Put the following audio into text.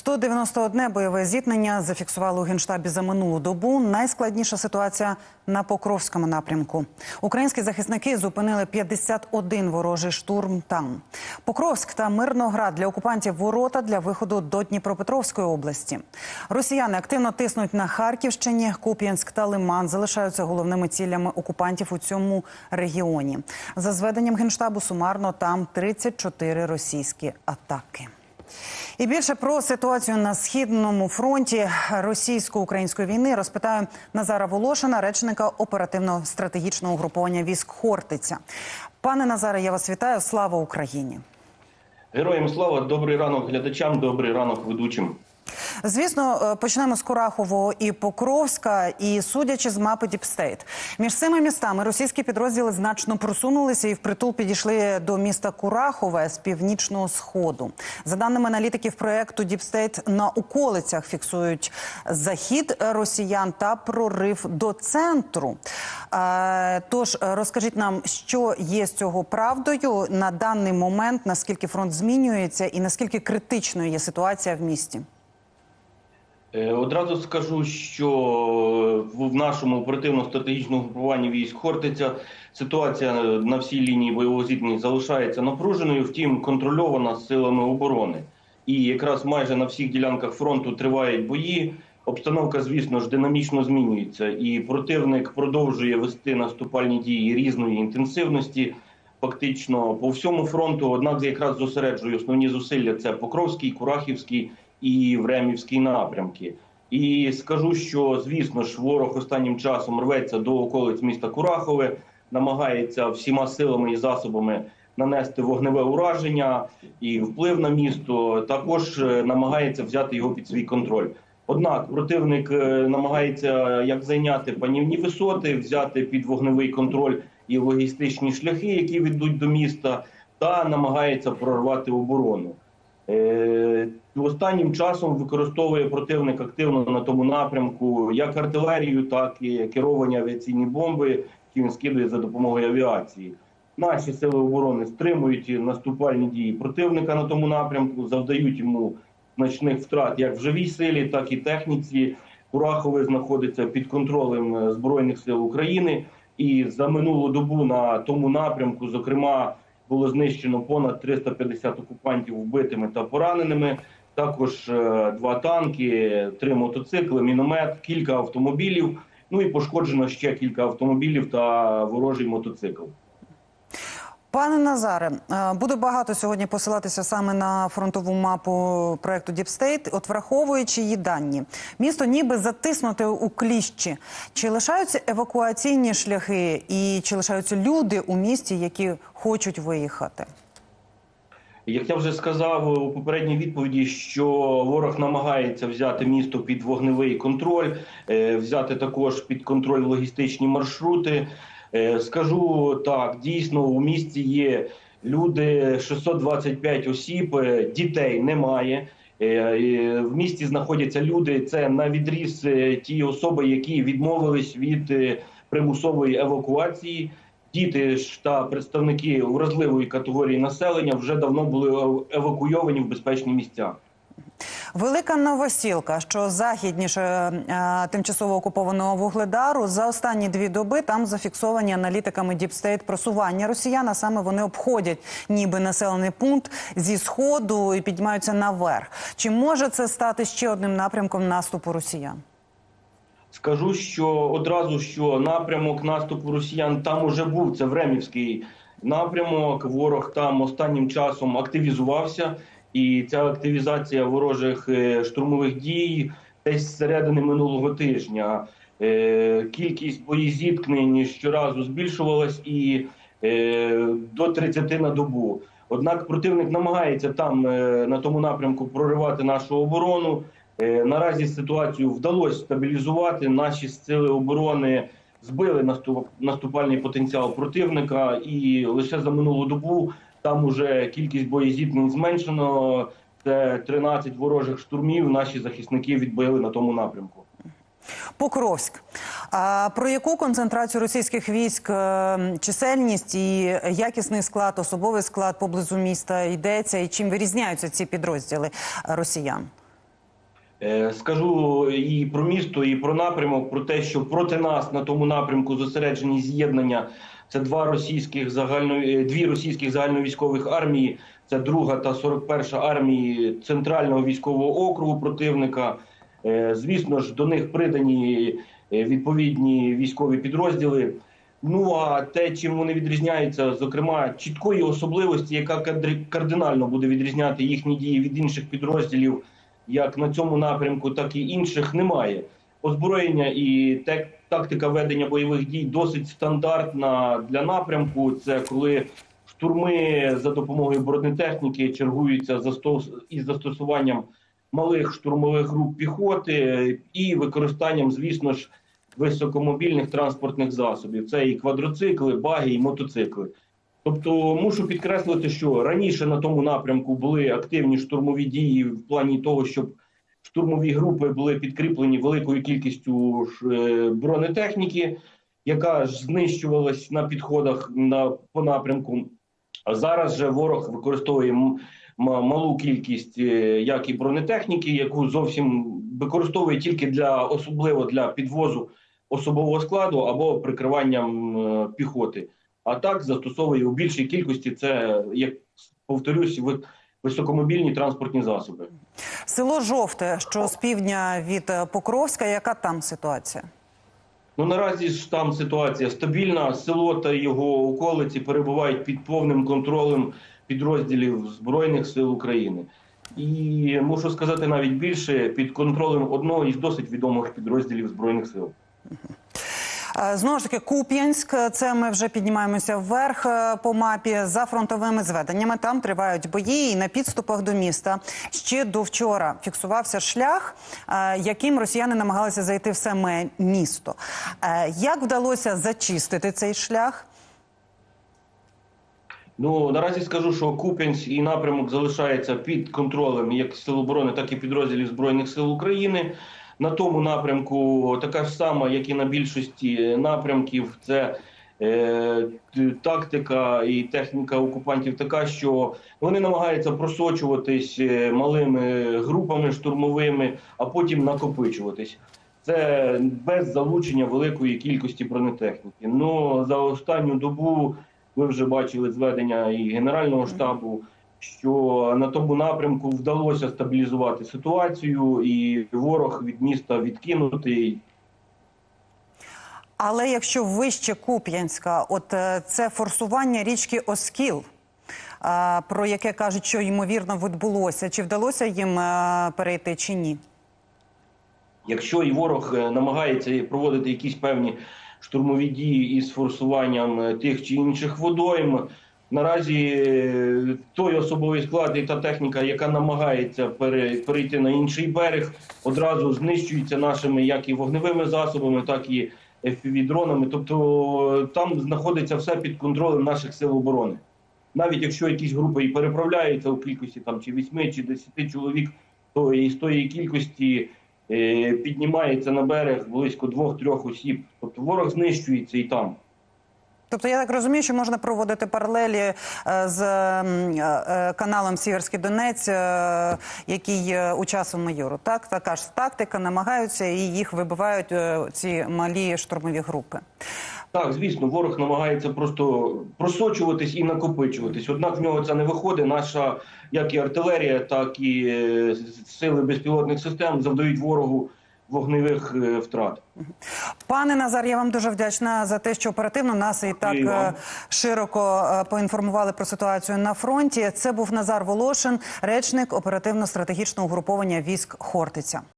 191 бойове зіткнення зафіксували у генштабі за минулу добу. Найскладніша ситуація на Покровському напрямку. Українські захисники зупинили 51 ворожий штурм там. Покровськ та Мирноград для окупантів ворота для виходу до Дніпропетровської області. Росіяни активно тиснуть на Харківщині. Куп'янськ та Лиман залишаються головними цілями окупантів у цьому регіоні. За зведенням генштабу сумарно там 34 російські атаки. І більше про ситуацію на східному фронті російсько-української війни розпитаю Назара Волошина, речника оперативно стратегічного угруповання військ Хортиця. Пане Назаре, я вас вітаю. Слава Україні! Героям слава, добрий ранок глядачам, добрий ранок ведучим. Звісно, е, почнемо з Курахового і Покровська. І судячи з мапи Діпстейт, між цими містами російські підрозділи значно просунулися і впритул підійшли до міста Курахове з північного сходу. За даними аналітиків проекту Діпстейт, на околицях фіксують захід росіян та прорив до центру. Е, Тож розкажіть нам, що є з цього правдою на даний момент, наскільки фронт змінюється, і наскільки критичною є ситуація в місті. Е, Одразу скажу, що в нашому оперативно-стратегічному групуванні військ Хортиця ситуація на всій лінії бойового зіткнення залишається напруженою, втім контрольована силами оборони. І якраз майже на всіх ділянках фронту тривають бої. Обстановка, звісно ж, динамічно змінюється, і противник продовжує вести наступальні дії різної інтенсивності, фактично по всьому фронту. Однак, якраз зосереджує основні зусилля це Покровський, Курахівський і Времівський напрямки. І скажу, що звісно ж ворог останнім часом рветься до околиць міста Курахове, намагається всіма силами і засобами нанести вогневе ураження і вплив на місто. Також е, намагається взяти його під свій контроль. Однак противник е, намагається як зайняти панівні висоти, взяти під вогневий контроль і логістичні шляхи, які ведуть до міста, та намагається прорвати оборону. Е, Останнім часом використовує противник активно на тому напрямку як артилерію, так і керовані авіаційні бомби, які він скидує за допомогою авіації. Наші сили оборони стримують наступальні дії противника на тому напрямку, завдають йому значних втрат як в живій силі, так і техніці. Курахове знаходиться під контролем е, збройних сил України, і за минулу добу на тому напрямку, зокрема, було знищено понад 350 окупантів вбитими та пораненими. Також е, два танки, три мотоцикли, міномет, кілька автомобілів. Ну і пошкоджено ще кілька автомобілів та ворожий мотоцикл. Пане Назаре, е, буду багато сьогодні посилатися саме на фронтову мапу проекту Діпстейт, от враховуючи її дані. Місто ніби затиснуте у кліщі. Чи лишаються евакуаційні шляхи, і чи лишаються люди у місті, які хочуть виїхати? Як я вже сказав у попередній відповіді, що ворог намагається взяти місто під вогневий контроль, е, взяти також під контроль логістичні маршрути. Е, Скажу так, дійсно у місті є люди 625 осіб, е, дітей немає. Е, В місті знаходяться люди. Це на відріз ті особи, які відмовились від примусової евакуації. Діти ж та представники вразливої категорії населення вже давно були евакуйовані в безпечні місця. Велика новосілка, що західніше е, тимчасово окупованого вугледару, за останні дві доби там зафіксовані аналітиками Діпстейт просування росіян. А саме вони обходять ніби населений пункт зі сходу і піднімаються наверх. Чи може це стати ще одним напрямком наступу росіян? Скажу, що одразу що напрямок наступу росіян там уже був. Це Времівський напрямок. Ворог там останнім часом активізувався, і ця активізація ворожих е, штурмових дій десь з середини минулого тижня. Е, Кількість боєзіткнень щоразу збільшувалась і е, до 30 на добу. Однак противник намагається там на тому напрямку проривати нашу оборону. Наразі ситуацію вдалося стабілізувати. Наші сили оборони збили наступ- наступальний потенціал противника, і лише за минулу добу там уже кількість боєзіткнень зменшено. Це 13 ворожих штурмів. Наші захисники відбили на тому напрямку. Покровськ. А про яку концентрацію російських військ, е, чисельність і якісний склад, особовий склад поблизу міста йдеться, і чим вирізняються ці підрозділи е, росіян? Е, Скажу і про місто, і про напрямок, про те, що проти нас на тому напрямку зосереджені з'єднання. Це два російських загально е, дві російських загальновійськових армії. Це друга та 41 армії центрального військового округу противника. Е, Звісно ж, до них придані е, відповідні військові підрозділи. Ну а те, чим вони відрізняються, зокрема, чіткої особливості, яка кардинально буде відрізняти їхні дії від інших підрозділів, як на цьому напрямку, так і інших, немає. Озброєння і тактика ведення бойових дій досить стандартна для напрямку. Це коли штурми за допомогою бронетехніки чергуються із застосуванням малих штурмових груп піхоти і використанням, звісно ж, високомобільних транспортних засобів. Це і квадроцикли, баги, і мотоцикли. Тобто мушу підкреслити, що раніше на тому напрямку були активні штурмові дії в плані того, щоб штурмові групи були підкріплені великою кількістю е, бронетехніки, яка ж знищувалась на підходах на по напрямку. А зараз же ворог використовує малу кількість е, як і бронетехніки, яку зовсім використовує тільки для особливо для підвозу особового складу або прикриванням е, піхоти. А так застосовує у більшій кількості це, як повторюсь, ви- високомобільні транспортні засоби. Село Жовте, що з півдня від Покровська, яка там ситуація? Ну наразі ж там ситуація стабільна. Село та його околиці перебувають під повним контролем підрозділів збройних сил України. І мушу сказати навіть більше під контролем одного із досить відомих підрозділів збройних сил. Е, Знову ж таки, Куп'янськ. Це ми вже піднімаємося вверх е, по мапі за фронтовими зведеннями. Там тривають бої і на підступах до міста. Ще до вчора фіксувався шлях, е, яким росіяни намагалися зайти в саме місто. Як вдалося зачистити цей шлях? Ну наразі скажу, що Куп'янськ і напрямок залишається під контролем як сил оборони, так і підрозділів збройних сил України. На тому напрямку така ж сама, як і на більшості напрямків, це е, тактика і техніка окупантів така, що вони намагаються просочуватись е, малими групами штурмовими, а потім накопичуватись. Це без залучення великої кількості бронетехніки. Ну за останню добу ви вже бачили зведення і Генерального штабу, що на тому напрямку вдалося стабілізувати ситуацію, і ворог від міста відкинутий. Але якщо вище Куп'янська, от е, це форсування річки Оскіл, е, про яке кажуть, що ймовірно відбулося, чи вдалося їм е, перейти чи ні? Якщо і ворог намагається проводити якісь певні штурмові дії із форсуванням тих чи інших водойм, наразі е, той особовий склад і та техніка, яка намагається пере- перейти на інший берег, одразу знищується нашими як і вогневими засобами, так і FPV-дронами. Тобто е, там знаходиться все під контролем наших сил оборони. Навіть якщо якісь групи і переправляються у кількості там чи 8, чи 10 чоловік, то і з тої кількості е, піднімається на берег близько двох-трьох осіб. Тобто ворог знищується і там. Тобто я так розумію, що можна проводити паралелі е, з е, е, каналом Сіверський Донець, який у часу майору. Так, така ж тактика, намагаються і їх вибивають ці малі штурмові групи. Так, звісно, ворог намагається просто просочуватись і накопичуватись. Однак в нього це не виходить. Наша як і артилерія, так і сили безпілотних систем завдають ворогу вогневих е, втрат. Пане Назар, я вам дуже вдячна за те, що оперативно нас і так І е, широко е, поінформували про ситуацію на фронті. Це був Назар Волошин, речник оперативно-стратегічного угруповання військ Хортиця.